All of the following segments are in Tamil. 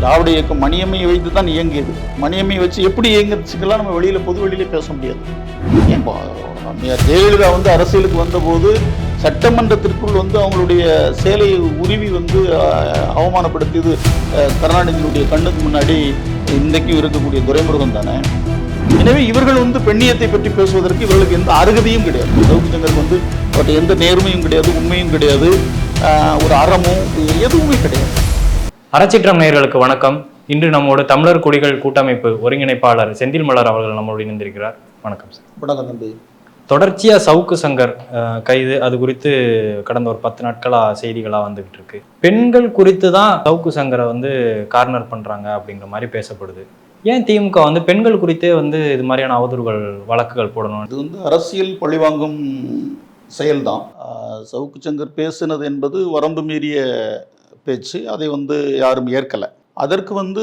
திராவிட இயக்கம் மணியம்மையை வைத்து தான் இயங்கியது. மணியம்மையை வச்சு எப்படி இயங்குச்சுக்கெல்லாம் நம்ம வெளியில் பொது வெளியில பேச முடியாது. ஏன்பா ஜெயலலிதா வந்து அரசியலுக்கு வந்தபோது சட்டமன்றத்திற்குள் வந்து அவங்களுடைய சேலையை உருவி வந்து அவமானப்படுத்தியது கருணாநிதியினுடைய கண்ணுக்கு முன்னாடி இன்றைக்கும் இருக்கக்கூடிய துரைமுருகன் தானே? எனவே இவர்கள் வந்து பெண்ணியத்தை பற்றி பேசுவதற்கு இவர்களுக்கு எந்த அருகதையும் கிடையாது. சவுக்கு வந்து அவர்கிட்ட எந்த நேர்மையும் கிடையாது உண்மையும் கிடையாது. ஒரு அறமும் எதுவுமே கிடையாது. அறச்சிற்றம் நேயர்களுக்கு வணக்கம். இன்று நம்மோடு தமிழர் குடிகள் கூட்டமைப்பு ஒருங்கிணைப்பாளர் செந்தில் மலர் அவர்கள் நம்மோடு இணைந்திருக்கிறார். வணக்கம் சார். வணக்கம் தம்பி. தொடர்ச்சியா சவுக்கு சங்கர் கைது அது குறித்து கடந்த ஒரு பத்து நாட்களா செய்திகளா வந்துகிட்டு இருக்கு பெண்கள் குறித்து தான் சவுக்கு சங்கரை வந்து கார்னர் பண்றாங்க அப்படிங்கிற மாதிரி பேசப்படுது. ஏன் திமுக வந்து பெண்கள் குறித்தே வந்து இது மாதிரியான அவதூறுகள் வழக்குகள் போடணும்? இது வந்து அரசியல் பழிவாங்கும் செயல்தான். சவுக்கு சங்கர் பேசினது என்பது வரம்பு மீறிய பேச்சு அதை வந்து யாரும் ஏற்கலை. அதற்கு வந்து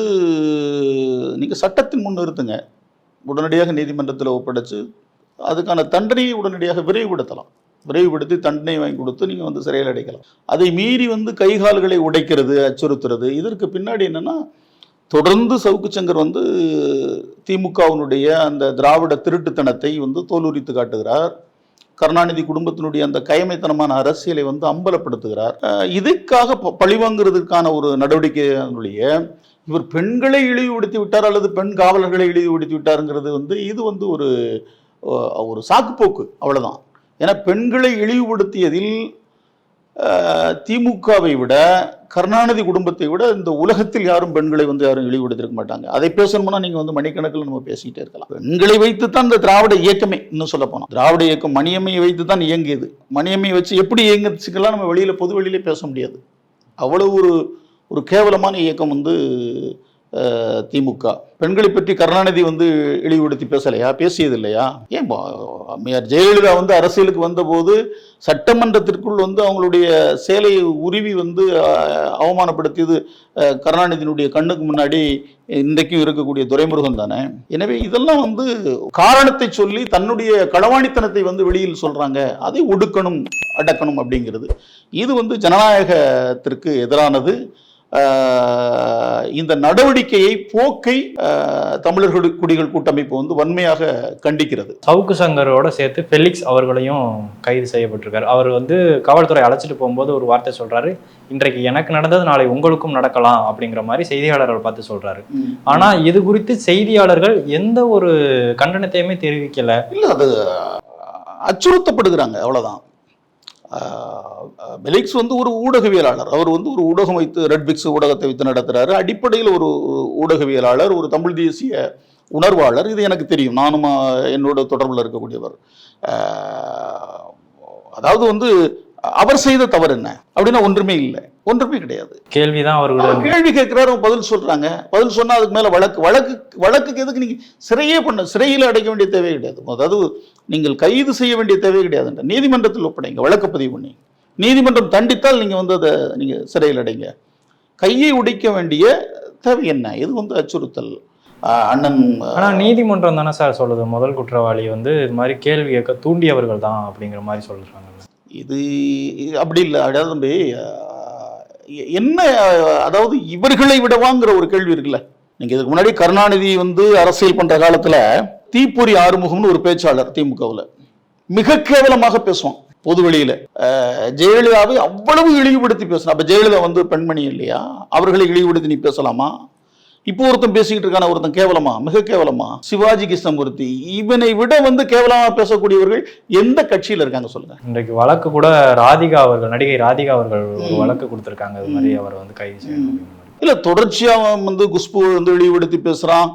நீங்கள் சட்டத்தின் முன் நிறுத்துங்க. உடனடியாக நீதிமன்றத்தில் ஒப்படைச்சு அதுக்கான தண்டனையை உடனடியாக விரைவுபடுத்தலாம். விரைவுபடுத்தி தண்டனை வாங்கி கொடுத்து நீங்கள் வந்து சிறையில் அடைக்கலாம். அதை மீறி வந்து கைகால்களை உடைக்கிறது அச்சுறுத்துறது. இதற்கு பின்னாடி என்னென்னா தொடர்ந்து சவுக்கு சங்கர் வந்து திமுகவினுடைய அந்த திராவிட திருட்டுத்தனத்தை வந்து தோலுரித்து காட்டுகிறார். கருணாநிதி குடும்பத்தினுடைய அந்த கைமைத்தனமான அரசியலை வந்து அம்பலப்படுத்துகிறார். இதுக்காக ப- பழிவாங்குறதுக்கான ஒரு நடவடிக்கையினுடைய இவர் பெண்களை இழிவுபடுத்தி விட்டார் அல்லது பெண் காவலர்களை இழிவுபடுத்தி விட்டாருங்கிறது வந்து இது வந்து ஒரு ஒரு சாக்குப்போக்கு. அவ்வளோதான் ஏன்னா பெண்களை இழிவுபடுத்தியதில் திமுகவை விட கருணாநிதி குடும்பத்தை விட இந்த உலகத்தில் யாரும் பெண்களை வந்து யாரும் இழிவுபடுத்திருக்க மாட்டாங்க. அதை பேசணும்னா நீங்க வந்து மணிக்கணக்கில் நம்ம பேசிக்கிட்டே இருக்கலாம். பெண்களை வைத்து தான் இந்த திராவிட இயக்கமே இன்னும் சொல்ல போனோம் திராவிட இயக்கம் மணியம்மையை வைத்து தான் இயங்கியது. மணியம்மையை வச்சு எப்படி இயங்குச்சுக்கெல்லாம் நம்ம வெளியில் பொது வெளியில பேச முடியாது. அவ்வளவு ஒரு ஒரு கேவலமான இயக்கம் வந்து திமுக. பெண்களை பற்றி கருணாநிதி வந்து இழிவுபடுத்தி பேசலையா? பேசியது இல்லையா ஏன் அம்மையார் ஜெயலலிதா வந்து அரசியலுக்கு வந்தபோது சட்டமன்றத்திற்குள் வந்து அவங்களுடைய சேலையை உருவி வந்து அவமானப்படுத்தியது கருணாநிதியினுடைய கண்ணுக்கு முன்னாடி இன்றைக்கும் இருக்கக்கூடிய துரைமுருகன் தானே? எனவே இதெல்லாம் வந்து காரணத்தை சொல்லி தன்னுடைய களவாணித்தனத்தை வந்து வெளியில் சொல்றாங்க. அதை ஒடுக்கணும் அடக்கணும் அப்படிங்கிறது. இது வந்து ஜனநாயகத்திற்கு எதிரானது. இந்த நடவடிக்கையை போக்கை தமிழர்கள் குடிகள் கூட்டமைப்பு வந்து வன்மையாக கண்டிக்கிறது. சவுக்கு சங்கரோட சேர்த்து ஃபெலிக்ஸ் அவர்களையும் கைது செய்யப்பட்டிருக்காரு. அவர் வந்து காவல்துறை அழைச்சிட்டு போகும்போது ஒரு வார்த்தை சொல்றாரு. இன்றைக்கு எனக்கு நடந்தது நாளை உங்களுக்கும் நடக்கலாம் அப்படிங்கிற மாதிரி செய்தியாளர்கள் பார்த்து சொல்றாரு. ஆனா இது குறித்து செய்தியாளர்கள் எந்த ஒரு கண்டனத்தையுமே தெரிவிக்கல. இல்ல அது அச்சுறுத்தப்படுகிறாங்க அவ்வளவுதான். பெலிக்ஸ் வந்து ஒரு ஊடகவியலாளர். அவர் வந்து ஒரு ஊடகம் வைத்து ரெட்பிக்ஸ் ஊடகத்தை வைத்து நடத்துகிறாரு அடிப்படையில் ஒரு ஊடகவியலாளர் ஒரு தமிழ் தேசிய உணர்வாளர். இது எனக்கு தெரியும். நானும் என்னோட தொடர்பில் இருக்கக்கூடியவர். அதாவது வந்து அவர் செய்த தவறு என்ன? அப்படின்னா ஒன்றுமே இல்லை. ஒன்றுமே கிடையாது. கேள்விதான் அவர்களோட அவர் கேள்வி கேட்கிறாரு பதில் சொல்றாங்க. பதில் சொன்னா அதுக்கு மேல வழக்கு வழக்கு வழக்குக்கு எதுக்கு நீங்க சிறையே பண்ண சிறையில் அடைக்க வேண்டிய தேவை கிடையாது. அதாவது நீங்கள் கைது செய்ய வேண்டிய தேவை கிடையாது நீதிமன்றத்தில் ஒப்படைங்க வழக்கு பதிவு பண்ணி. நீதிமன்றம் தண்டித்தால் நீங்க வந்து அதை நீங்க சிறையில் அடைங்க. கையை உடைக்க வேண்டிய தேவை என்ன? இது வந்து அச்சுறுத்தல்? அண்ணன் ஆனா நீதிமன்றம் தானே சார் சொல்லுது. முதல் குற்றவாளி வந்து இது மாதிரி கேள்வி கேட்க தூண்டியவர்கள் தான் அப்படிங்கிற மாதிரி சொல்றாங்க. இது அப்படி இல்லை. அதாவது என்ன அதாவது இவர்களை விடவாங்கிற ஒரு கேள்வி இருக்குல்ல? நீங்க இதுக்கு முன்னாடி கருணாநிதி வந்து அரசியல் பண்ற காலத்துல தீப்பொறி ஆறுமுகம்னு ஒரு பேச்சாளர் திமுகவில். மிக கேவலமாக பேசுவான் பொது வெளியில ஜெயலலிதாவை அவ்வளவு இழிவுபடுத்தி பேசணும் அப்ப ஜெயலலிதா வந்து பெண்மணி இல்லையா? அவர்களை இழிவுபடுத்தி நீ பேசலாமா? இப்போ ஒருத்தன் பேசிக்கிட்டு இருக்கான? ஒருத்தன் கேவலமா? மிக கேவலமா? சிவாஜி கிருஷ்ணமூர்த்தி இவனை விட வந்து கேவலமா பேசக்கூடியவர்கள் எந்த கட்சியில இருக்காங்க சொல்லுங்க. இன்றைக்கு வழக்கு கூட ராதிகா அவர்கள் நடிகை ராதிகா அவர்கள் ஒரு வழக்கு கொடுத்திருக்காங்க. இது மாதிரி அவர் வந்து கைது செய்யணும். இல்ல தொடர்ச்சியா வந்து குஷ்பு வந்து இழிவுபடுத்தி பேசுறான்.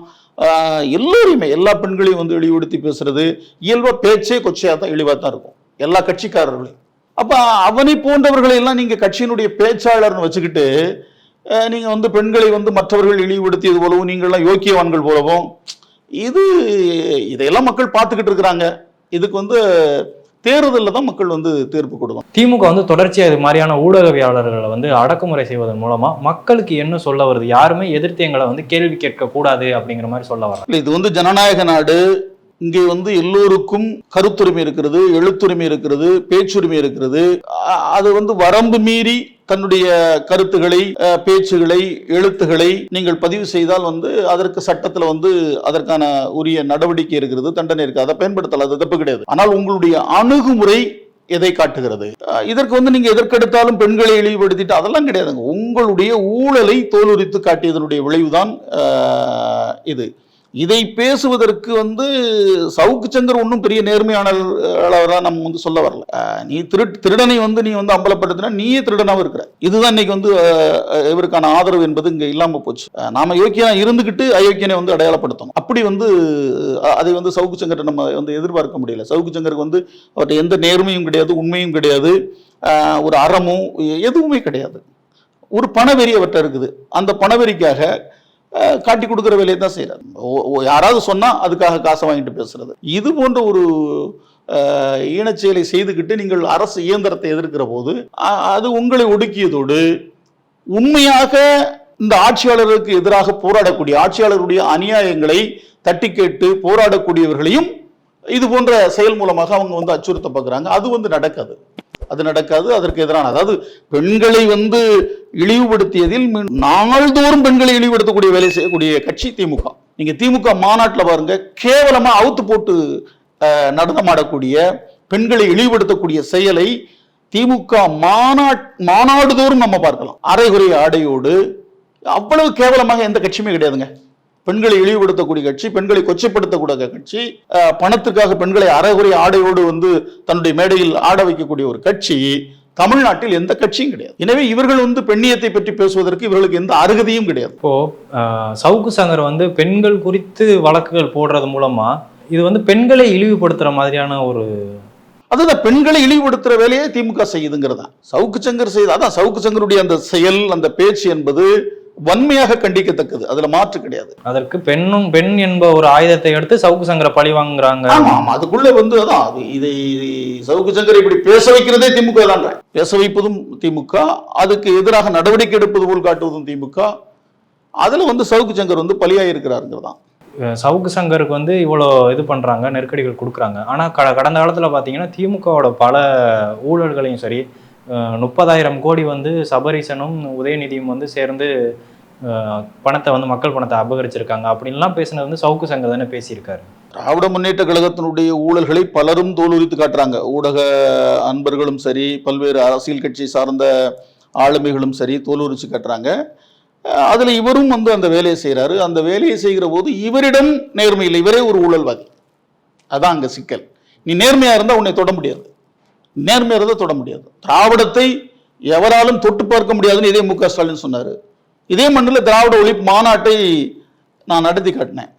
எல்லோரையுமே எல்லா பெண்களையும் வந்து இழிவுபடுத்தி பேசுறது இயல்பா பேச்சே கொச்சையா தான் இழிவா தான் இருக்கும். எல்லா கட்சிக்காரர்களையும். அப்ப அவனை போன்றவர்களை எல்லாம் நீங்க கட்சியினுடைய பேச்சாளர்னு வச்சுக்கிட்டு ஆஹ் நீங்க வந்து பெண்களை வந்து மற்றவர்கள் இழிவுபடுத்தியது போலவும் நீங்கள்லாம் யோக்கியவான்கள் போலவும் இது இதையெல்லாம் மக்கள் பார்த்துக்கிட்டு இருக்கிறாங்க. இதுக்கு வந்து தேர்தலில் தான் மக்கள் வந்து தீர்ப்பு கொடுக்கணும். திமுக வந்து தொடர்ச்சியா இது மாதிரியான ஊடகவியாளர்களை வந்து அடக்குமுறை செய்வதன் மூலமா மக்களுக்கு என்ன சொல்ல வருது? யாருமே எதிர்த்து எங்களை வந்து கேள்வி கேட்க கூடாது அப்படிங்கிற மாதிரி சொல்ல வர இது வந்து ஜனநாயக நாடு. இங்கே வந்து எல்லோருக்கும் கருத்துரிமை இருக்கிறது எழுத்துரிமை இருக்கிறது பேச்சுரிமை இருக்கிறது. அது வந்து வரம்பு மீறி தன்னுடைய கருத்துக்களை பேச்சுகளை எழுத்துக்களை நீங்கள் பதிவு செய்தால் வந்து அதற்கு சட்டத்தில் வந்து அதற்கான உரிய நடவடிக்கை இருக்கிறது தண்டனை இருக்கு அதை பயன்படுத்தலாம் அது தப்பு கிடையாது. ஆனால் உங்களுடைய அணுகுமுறை எதை காட்டுகிறது? இதற்கு வந்து நீங்க எதற்கெடுத்தாலும் பெண்களை இழிவுபடுத்திட்டு அதெல்லாம் கிடையாதுங்க. உங்களுடைய ஊழலை தோலுரித்து காட்டியதனுடைய விளைவுதான் இது. இதை பேசுவதற்கு வந்து சவுக்கு சங்கர் ஒன்றும் பெரிய நேர்மையானவராக நம்ம வந்து சொல்ல வரல. நீ திரு திருடனை வந்து நீ வந்து அம்பலப்படுத்தினா நீயே திருடனாகவும் இருக்கிற. இதுதான் இன்னைக்கு வந்து இவருக்கான ஆதரவு என்பது இங்கே இல்லாமல் போச்சு. நாம யோக்கியனா இருந்துக்கிட்டு அயோக்கியனை வந்து அடையாளப்படுத்தணும். அப்படி வந்து அதை வந்து சவுக்கு சங்கரை நம்ம வந்து எதிர்பார்க்க முடியல. சவுக்கு சங்கருக்கு வந்து அவர்கிட்ட எந்த நேர்மையும் கிடையாது உண்மையும் கிடையாது. ஒரு அறமும் எதுவுமே கிடையாது. ஒரு பணவெறி அவர்கிட்ட இருக்குது. அந்த பணவெறிக்காக காட்டி கொடுக்குற வேலையை தான் செய்கிறார் யாராவது சொன்னால் அதுக்காக காசை வாங்கிட்டு பேசுறது. இது போன்ற ஒரு ஈனச்செயலை செய்துக்கிட்டு நீங்கள் அரசு இயந்திரத்தை எதிர்க்கிற போது அது உங்களை ஒடுக்கியதோடு உண்மையாக இந்த ஆட்சியாளர்களுக்கு எதிராக போராடக்கூடிய ஆட்சியாளருடைய அநியாயங்களை தட்டி கேட்டு போராடக்கூடியவர்களையும் இது போன்ற செயல் மூலமாக அவங்க வந்து அச்சுறுத்த பார்க்குறாங்க அது வந்து நடக்காது. அது நடக்காது அதற்கு எதிரான. அதாவது பெண்களை வந்து இழிவுபடுத்தியதில் நாள்தோறும் பெண்களை இழிவுபடுத்தக்கூடிய வேலை செய்யக்கூடிய கட்சி திமுக. நீங்க திமுக மாநாட்டில் பாருங்க கேவலமா அவுத்து போட்டு நடனமாடக்கூடிய பெண்களை இழிவுபடுத்தக்கூடிய செயலை திமுக மாநாட் மாநாடுதோறும் நம்ம பார்க்கலாம். அரைகுறை ஆடையோடு அவ்வளவு கேவலமாக எந்த கட்சியுமே கிடையாதுங்க. பெண்களை இழிவுபடுத்தக்கூடிய கட்சி பெண்களை கொச்சைப்படுத்தக்கூடிய கட்சி பணத்துக்காக பெண்களை அரைகுறை ஆடையோடு வந்து தன்னுடைய மேடையில் ஆட வைக்கக்கூடிய ஒரு கட்சி தமிழ்நாட்டில் எந்த கட்சியும் கிடையாது. எனவே இவர்கள் வந்து பெண்ணியத்தை பற்றி பேசுவதற்கு இவர்களுக்கு எந்த அருகதையும் கிடையாது. இப்போ சவுக்கு சங்கர் வந்து பெண்கள் குறித்து வழக்குகள் போடுறது மூலமா இது வந்து பெண்களை இழிவுபடுத்துற மாதிரியான ஒரு அதுதான் பெண்களை இழிவுபடுத்துற வேலையை திமுக செய்யுதுங்கிறதா? சவுக்கு சங்கர் செய்த அதான் சவுக்கு சங்கருடைய அந்த செயல் அந்த பேச்சு என்பது வன்மையாக கண்டிக்கத்தக்கது. அதுல மாற்று கிடையாது. அதற்கு பெண்ணும் பெண் என்ப ஒரு ஆயுதத்தை எடுத்து சவுக்கு சங்கரை பழி வாங்குறாங்க. ஆமா ஆமா. அதுக்குள்ள வந்து அதான் அது இதை சவுக்கு சங்கர் இப்படி பேச வைக்கிறதே திமுக தான் பேச வைப்பதும் திமுக அதுக்கு எதிராக நடவடிக்கை எடுப்பது போல் காட்டுவதும் திமுக. அதுல வந்து சவுக்கு சங்கர் வந்து பலியாயிருக்கிறாருங்கிறதான் அஹ் சவுக்கு சங்கருக்கு வந்து இவ்வளோ இது பண்றாங்க நெருக்கடிகள் கொடுக்குறாங்க. ஆனா க கடந்த காலத்துல பாத்தீங்கன்னா திமுகவோட பல ஊழல்களையும் சரி முப்பதாயிரம் கோடி வந்து சபரீசனும் உதயநிதியும் வந்து சேர்ந்து பணத்தை வந்து மக்கள் பணத்தை அபகரிச்சிருக்காங்க அப்படின்லாம் பேசினது வந்து சவுக்கு சங்கர் தானே பேசியிருக்காரு. திராவிட முன்னேற்ற கழகத்தினுடைய ஊழல்களை பலரும் தோலுரித்து காட்டுறாங்க. ஊடக அன்பர்களும் சரி பல்வேறு அரசியல் கட்சி சார்ந்த ஆளுமைகளும் சரி தோலுரிச்சு காட்டுறாங்க. அதில் இவரும் வந்து அந்த வேலையை செய்கிறாரு அந்த வேலையை செய்கிற போது இவரிடம் நேர்மை இல்லை. இவரே ஒரு ஊழல்வாதி. அதான் அங்கே சிக்கல். நீ நேர்மையாக இருந்தால் உன்னை தொட முடியாது. நேர்மையாக இருந்தால் தொட முடியாது. திராவிடத்தை எவராலும் தொட்டு பார்க்க முடியாதுன்னு இதே மு க ஸ்டாலின் சொன்னார். இதே மண்ணில் திராவிட ஒழிப்பு மாநாட்டை நான் நடத்தி காட்டினேன்.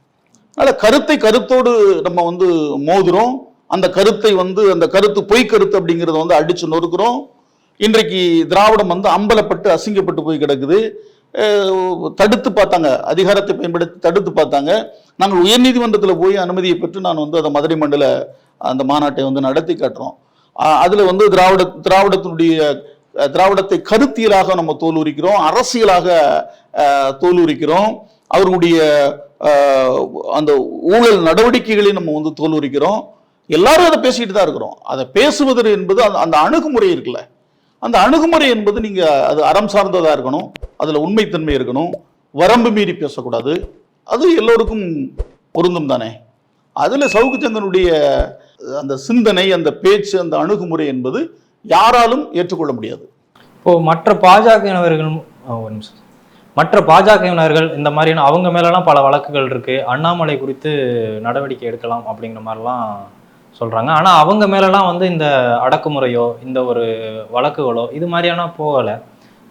அதில் கருத்தை கருத்தோடு நம்ம வந்து மோதுகிறோம் அந்த கருத்தை வந்து அந்த கருத்து பொய் கருத்து அப்படிங்கிறத வந்து அடித்து நொறுக்கிறோம். இன்றைக்கு திராவிடம் வந்து அம்பலப்பட்டு அசிங்கப்பட்டு போய் கிடக்குது. தடுத்து பார்த்தாங்க. அதிகாரத்தை பயன்படுத்தி தடுத்து பார்த்தாங்க. நாங்கள் உயர்நீதிமன்றத்தில் போய் அனுமதியை பெற்று நான் வந்து அந்த மதுரை மண்டல அந்த மாநாட்டை வந்து நடத்தி காட்டுறோம். அதில் வந்து திராவிட திராவிடத்தினுடைய திராவிடத்தை கருத்தியலாக நம்ம தோலுரிக்கிறோம் அரசியலாக தோலுரிக்கிறோம். அவர்களுடைய அந்த ஊழல் நடவடிக்கைகளை நம்ம வந்து தோலுரிக்கிறோம். எல்லாரும் அதை பேசிட்டு தான் இருக்கிறோம். அதை பேசுவது என்பது அந்த அந்த அணுகுமுறை இருக்குல்ல. அந்த அணுகுமுறை என்பது நீங்கள் அது அறம் சார்ந்ததாக இருக்கணும். அதில் உண்மைத்தன்மை இருக்கணும். வரம்பு மீறி பேசக்கூடாது. அது எல்லோருக்கும் பொருந்தும் தானே. அதில் சவுக்கு சங்கனுடைய அந்த சிந்தனை அந்த பேச்சு அந்த அணுகுமுறை என்பது யாராலும் ஏற்றுக்கொள்ள முடியாது. இப்போ மற்ற பாஜகவினர்கள் மற்ற பாஜகவினர்கள் இந்த மாதிரியான அவங்க மேலலாம் பல வழக்குகள் இருக்கு. அண்ணாமலை குறித்து நடவடிக்கை எடுக்கலாம் அப்படிங்கிற மாதிரிலாம் சொல்றாங்க. ஆனா அவங்க மேலலாம் வந்து இந்த அடக்குமுறையோ இந்த ஒரு வழக்குகளோ இது மாதிரியான போகலை.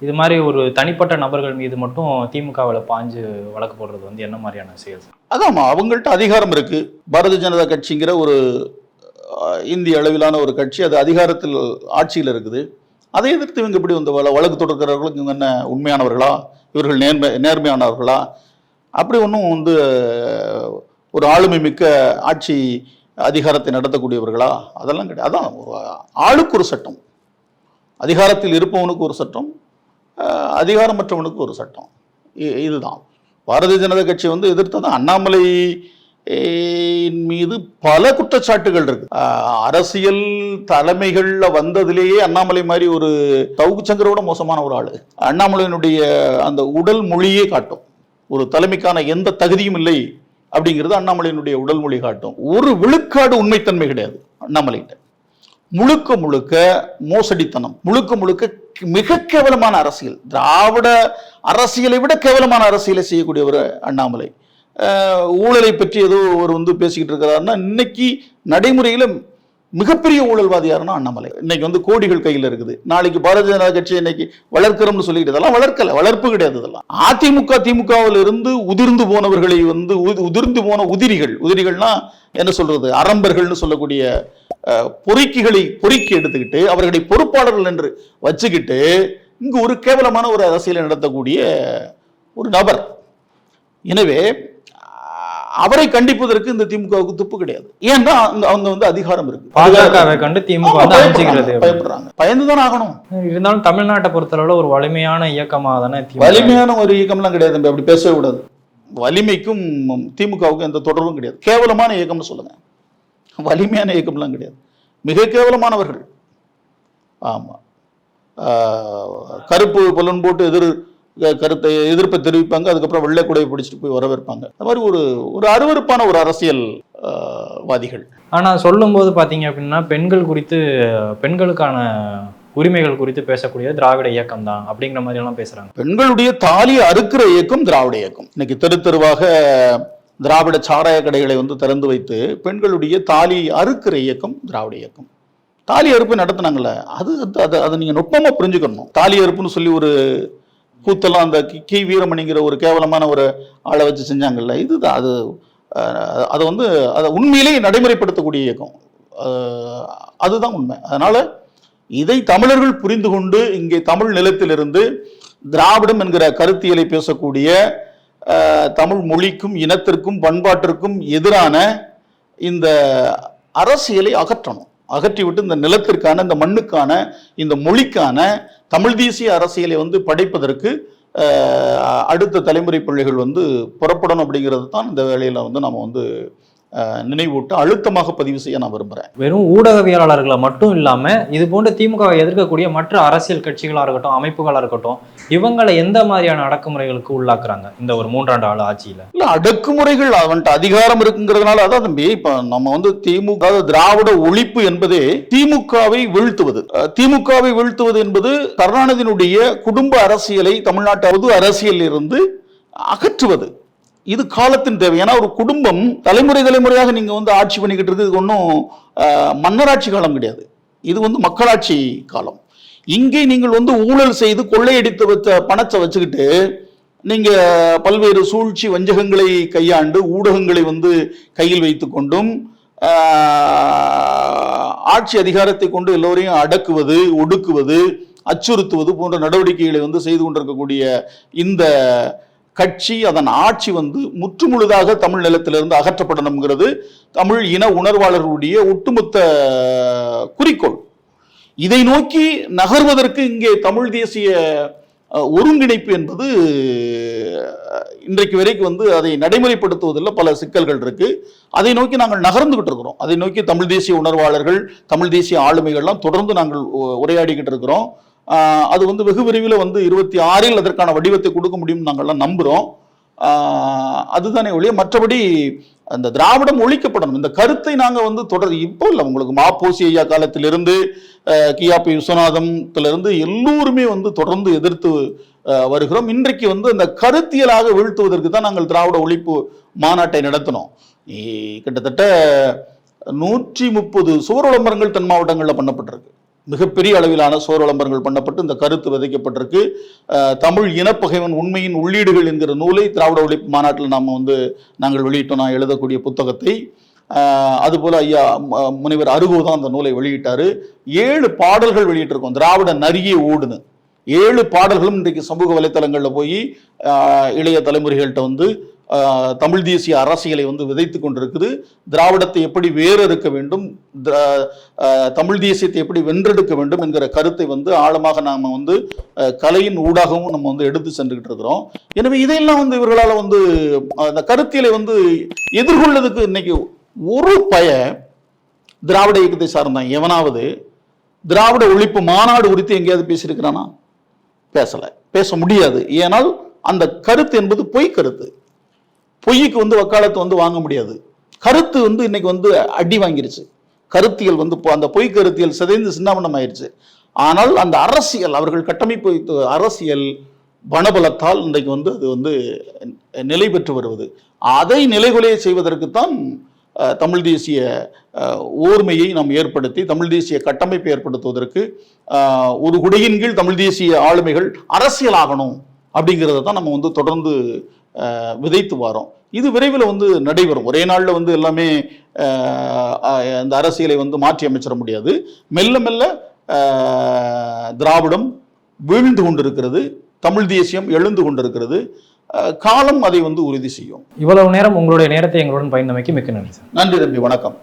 இது மாதிரி ஒரு தனிப்பட்ட நபர்கள் மீது மட்டும் திமுகவில் பாஞ்சு வழக்கு போடுறது வந்து என்ன மாதிரியான செயல்? அதாம்மா அவங்கள்ட்ட அதிகாரம் இருக்கு. பாரதிய ஜனதா கட்சிங்கிற ஒரு இந்திய அளவிலான ஒரு கட்சி அது அதிகாரத்தில் ஆட்சியில் இருக்குது. அதை எதிர்த்து இவங்க இப்படி வந்து வழக்கு தொடர்கிறவர்களுக்கு இவங்க என்ன உண்மையானவர்களா? இவர்கள் நேர்மை நேர்மையானவர்களா? அப்படி ஒன்றும் வந்து ஒரு ஆளுமை மிக்க ஆட்சி அதிகாரத்தை நடத்தக்கூடியவர்களா? அதெல்லாம் கிடையாது. அதான் ஒரு ஆளுக்கு ஒரு சட்டம். அதிகாரத்தில் இருப்பவனுக்கு ஒரு சட்டம் அதிகாரமற்றவனுக்கு ஒரு சட்டம். இதுதான். பாரதிய ஜனதா கட்சி வந்து எதிர்த்ததான் அண்ணாமலை மீது பல குற்றச்சாட்டுகள் இருக்கு. அரசியல் தலைமைகள்ல வந்ததிலேயே அண்ணாமலை மாதிரி ஒரு தவுக்கு சங்கரோட மோசமான ஒரு ஆளு. அண்ணாமலையினுடைய அந்த உடல் மொழியே காட்டும். ஒரு தலைமைக்கான எந்த தகுதியும் இல்லை அப்படிங்கிறது அண்ணாமலையினுடைய உடல் மொழி காட்டும். ஒரு விழுக்காடு உண்மைத்தன்மை கிடையாது அண்ணாமலைகிட்ட. முழுக்க முழுக்க மோசடித்தனம் முழுக்க முழுக்க மிக கேவலமான அரசியல். திராவிட அரசியலை விட கேவலமான அரசியலை செய்யக்கூடிய ஒரு அண்ணாமலை. ஊழலை பற்றி ஏதோ ஒரு வந்து பேசிக்கிட்டு இருக்கிறாருன்னா இன்னைக்கு நடைமுறையில் மிகப்பெரிய ஊழல்வாதி யாருன்னா அண்ணாமலை. இன்னைக்கு வந்து கோடிகள் கையில் இருக்குது. நாளைக்கு பாரதிய ஜனதா கட்சி இன்னைக்கு வளர்க்கிறோம்னு சொல்லிக்கிட்டு இதெல்லாம் வளர்க்கல. வளர்ப்பு கிடையாது இதெல்லாம். அதிமுக திமுகவில் இருந்து உதிர்ந்து போனவர்களை வந்து உதிர்ந்து போன உதிரிகள். உதிரிகள்னா என்ன சொல்றது? அரம்பர்கள்னு சொல்லக்கூடிய பொறுக்கிகளை பொறுக்கி எடுத்துக்கிட்டு அவர்களை பொறுப்பாளர்கள் என்று வச்சுக்கிட்டு இங்கு ஒரு கேவலமான ஒரு அரசியலை நடத்தக்கூடிய ஒரு நபர். எனவே அவரை கண்டிப்பதற்கு இந்த திமுகவுக்கு துப்பு கிடையாது. ஏன்னா அவங்க வந்து அதிகாரம் இருக்கு. பாஜகவை கண்டு திமுக பயப்படுறாங்க, பயந்துதான் ஆகணும். இருந்தாலும் தமிழ்நாட்டை பொறுத்தளவுல ஒரு வலிமையான இயக்கமா தானே வலிமையான ஒரு இயக்கம்லாம் கிடையாது அப்படி பேசவே கூடாது. வலிமைக்கும் திமுகவுக்கும் எந்த தொடர்பும் கிடையாது. கேவலமான இயக்கம்னு சொல்லுங்க. வலிமையான இயக்கம்லாம் கிடையாது. மிக கேவலமானவர்கள். ஆமா. ஆஹ், கருப்பு பலன் போட்டு எதிர் கருத்தை எதிர்ப்பை தெரிவிப்பாங்க. அதுக்கப்புறம் வெள்ளை கூடையை பிடிச்சிட்டு போய் வரவேற்பாங்க அந்த மாதிரி ஒரு ஒரு அருவருப்பான ஒரு அரசியல் வாதிகள். ஆனா சொல்லும்போது பாத்தீங்க அப்படின்னா பெண்கள் குறித்து பெண்களுக்கான உரிமைகள் குறித்து பேசக்கூடிய திராவிட இயக்கம் தான் அப்படிங்கிற மாதிரி எல்லாம் பேசுறாங்க. பெண்களுடைய தாலியை அறுக்கிற இயக்கம் திராவிட இயக்கம். இன்னைக்கு தெரு தெருவாக திராவிட சாராய கடைகளை வந்து திறந்து வைத்து பெண்களுடைய தாலியை அறுக்கிற இயக்கம் திராவிட இயக்கம். தாலி அறுப்பு நடத்துனாங்கல்ல அது அது- அது அதை நீங்க நுட்பமா புரிஞ்சுக்கணும். தாலி அறுப்புன்னு சொல்லி ஒரு கூத்தெல்லாம் அந்த கி- கி வீரமணிங்கிற ஒரு கேவலமான ஒரு ஆளை வச்சு செஞ்சாங்கல்ல இதுதான் அது அதை வந்து அதை உண்மையிலேயே நடைமுறைப்படுத்தக்கூடிய இயக்கம். அதுதான் உண்மை. அதனால் இதை தமிழர்கள் புரிந்து கொண்டு இங்கே தமிழ் நிலத்திலிருந்து திராவிடம் என்கிற கருத்தியலை பேசக்கூடிய தமிழ் மொழிக்கும் இனத்திற்கும் பண்பாட்டிற்கும் எதிரான இந்த அரசியலை அகற்றணும். அகற்றிவிட்டு இந்த நிலத்திற்கான இந்த மண்ணுக்கான இந்த மொழிக்கான தமிழ் தேசிய அரசியலை வந்து படைப்பதற்கு அடுத்த தலைமுறை பிள்ளைகள் வந்து புறப்படணும் அப்படிங்கிறது தான் இந்த வேலையில் வந்து நம்ம வந்து நினைவூட்ட அழுத்தமாக பதிவு செய்ய நான் விரும்புகிறேன் வெறும் ஊடகவியலாளர்களை மட்டும் இல்லாம இது போன்ற திமுகவை எதிர்க்கக்கூடிய மற்ற அரசியல் கட்சிகளா இருக்கட்டும் அமைப்புகளா இருக்கட்டும் இவங்களை எந்த மாதிரியான அடக்குமுறைகளுக்கு உள்ளாக்குறாங்க இந்த ஒரு மூன்றாண்டு ஆள் ஆட்சியில? இல்ல அடக்குமுறைகள் அவன்கிட்ட அதிகாரம் இருக்குங்கிறதுனால அதான் தம்பி இப்ப நம்ம வந்து திமுக அதாவது திராவிட ஒழிப்பு என்பதே திமுகவை வீழ்த்துவது. திமுகவை வீழ்த்துவது என்பது கருணாநிதியினுடைய குடும்ப அரசியலை தமிழ்நாட்டு அரசியலில் இருந்து அகற்றுவது. இது காலத்தின் தேவை. ஏன்னா ஒரு குடும்பம் தலைமுறை தலைமுறையாக நீங்கள் வந்து ஆட்சி பண்ணிக்கிட்டு இருக்கு இது ஒன்றும் மன்னராட்சி காலம் கிடையாது. இது வந்து மக்களாட்சி காலம். இங்கே நீங்கள் வந்து ஊழல் செய்து கொள்ளையடித்து வச்ச பணத்தை வச்சுக்கிட்டு நீங்கள் பல்வேறு சூழ்ச்சி வஞ்சகங்களை கையாண்டு ஊடகங்களை வந்து கையில் வைத்து கொண்டும் ஆட்சி அதிகாரத்தை கொண்டு எல்லோரையும் அடக்குவது ஒடுக்குவது அச்சுறுத்துவது போன்ற நடவடிக்கைகளை வந்து செய்து கொண்டிருக்கக்கூடிய இந்த கட்சி அதன் ஆட்சி வந்து முற்றுமுழுதாக தமிழ் நிலத்திலிருந்து அகற்றப்படணுங்கிறது தமிழ் இன உணர்வாளர்களுடைய ஒட்டுமொத்த குறிக்கோள். இதை நோக்கி நகர்வதற்கு இங்கே தமிழ் தேசிய ஒருங்கிணைப்பு என்பது இன்றைக்கு வரைக்கும் வந்து அதை நடைமுறைப்படுத்துவதில் பல சிக்கல்கள் இருக்கு. அதை நோக்கி நாங்கள் நகர்ந்துகிட்டு இருக்கிறோம். அதை நோக்கி தமிழ் தேசிய உணர்வாளர்கள் தமிழ் தேசிய ஆளுமைகள்லாம் தொடர்ந்து நாங்கள் உரையாடிக்கிட்டு இருக்கிறோம். அது வந்து வெகு விரைவில் வந்து இருபத்தி ஆறில் அதற்கான வடிவத்தை கொடுக்க முடியும்னு நாங்கள்லாம் நம்புகிறோம் அதுதானே ஒழிய மற்றபடி அந்த திராவிடம் ஒழிக்கப்படணும். இந்த கருத்தை நாங்கள் வந்து தொடர் இப்போ இல்லை உங்களுக்கு மாப்போசி ஐயா காலத்திலிருந்து கியாபி விஸ்வநாதத்திலிருந்து எல்லோருமே வந்து தொடர்ந்து எதிர்த்து வருகிறோம். இன்றைக்கு வந்து அந்த கருத்தியலாக வீழ்த்துவதற்கு தான் நாங்கள் திராவிட ஒழிப்பு மாநாட்டை நடத்தினோம். கிட்டத்தட்ட நூற்றி முப்பது சுவர் விளம்பரங்கள் தென் மாவட்டங்களில் பண்ணப்பட்டிருக்கு. மிகப்பெரிய அளவிலான சோர் விளம்பரங்கள் பண்ணப்பட்டு இந்த கருத்து விதைக்கப்பட்டிருக்கு. தமிழ் இனப்பகைவன் உண்மையின் உள்ளீடுகள் என்கிற நூலை திராவிட ஒழிப்பு மாநாட்டில் நாம் வந்து நாங்கள் வெளியிட்டோம். நான் எழுதக்கூடிய புத்தகத்தை. அதுபோல் ஐயா முனைவர் அருகோ தான் அந்த நூலை வெளியிட்டார். ஏழு பாடல்கள் வெளியிட்டிருக்கோம். திராவிட நரியே ஓடுன்னு. ஏழு பாடல்களும் இன்றைக்கு சமூக வலைத்தளங்களில் போய் இளைய தலைமுறைகள்கிட்ட வந்து தமிழ் தேசிய அரசியலை வந்து விதைத்து கொண்டிருக்குது. திராவிடத்தை எப்படி வேறறுக்க வேண்டும்? திரா- தமிழ் தேசியத்தை எப்படி வென்றெடுக்க வேண்டும் என்கிற கருத்தை வந்து ஆழமாக நாம் வந்து கலையின் ஊடாகவும் நம்ம வந்து எடுத்து சென்றுகிட்டு இருக்கிறோம். எனவே இதையெல்லாம் வந்து இவர்களால் வந்து அந்த கருத்தியலை வந்து எதிர்கொள்ளதுக்கு இன்னைக்கு ஒரு பய திராவிட இயக்கத்தை சார்ந்தான். எவனாவது திராவிட ஒழிப்பு மாநாடு குறித்து எங்கேயாவது பேசியிருக்கிறானா? பேசலை. பேச முடியாது. ஏனால் அந்த கருத்து என்பது பொய் கருத்து. பொய்க்கு வந்து வக்காலத்து வந்து வாங்க முடியாது. கருத்து வந்து இன்னைக்கு வந்து அடி வாங்கிருச்சு. கருத்தியல் வந்து இப்போ அந்த பொய் கருத்தியல் சிதைந்து சின்னாமணம் ஆயிடுச்சு ஆனால் அந்த அரசியல் அவர்கள் கட்டமைப்பு அரசியல் பணபலத்தால் இன்றைக்கு வந்து அது வந்து நிலை பெற்று வருவது. அதை நிலைகுலைய செய்வதற்குத்தான் தமிழ் தேசிய ஓர்மையை நாம் ஏற்படுத்தி தமிழ் தேசிய கட்டமைப்பை ஏற்படுத்துவதற்கு ஒரு குடையின் கீழ் தமிழ் தேசிய ஆளுமைகள் அரசியலாகணும் அப்படிங்கிறத தான் நம்ம வந்து தொடர்ந்து விதைத்து வரோம். இது விரைவில் வந்து நடைபெறும். ஒரே நாளில் வந்து எல்லாமே இந்த அரசியலை வந்து மாற்றி அமைச்சிட முடியாது. மெல்ல மெல்ல திராவிடம் வீழ்ந்து கொண்டிருக்கிறது. தமிழ் தேசியம் எழுந்து கொண்டிருக்கிறது. காலம் அதை வந்து உறுதி செய்யும். இவ்வளவு நேரம் உங்களுடைய நேரத்தை எங்களுடன் பயந்தமைக்கு மிக்க நன்றி சார். நன்றி தம்பி. வணக்கம்.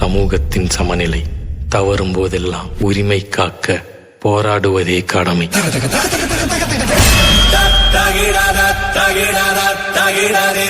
சமூகத்தின் சமநிலை தவறும் போதெல்லாம் உரிமை காக்க போராடுவதே கடமை. வீடரை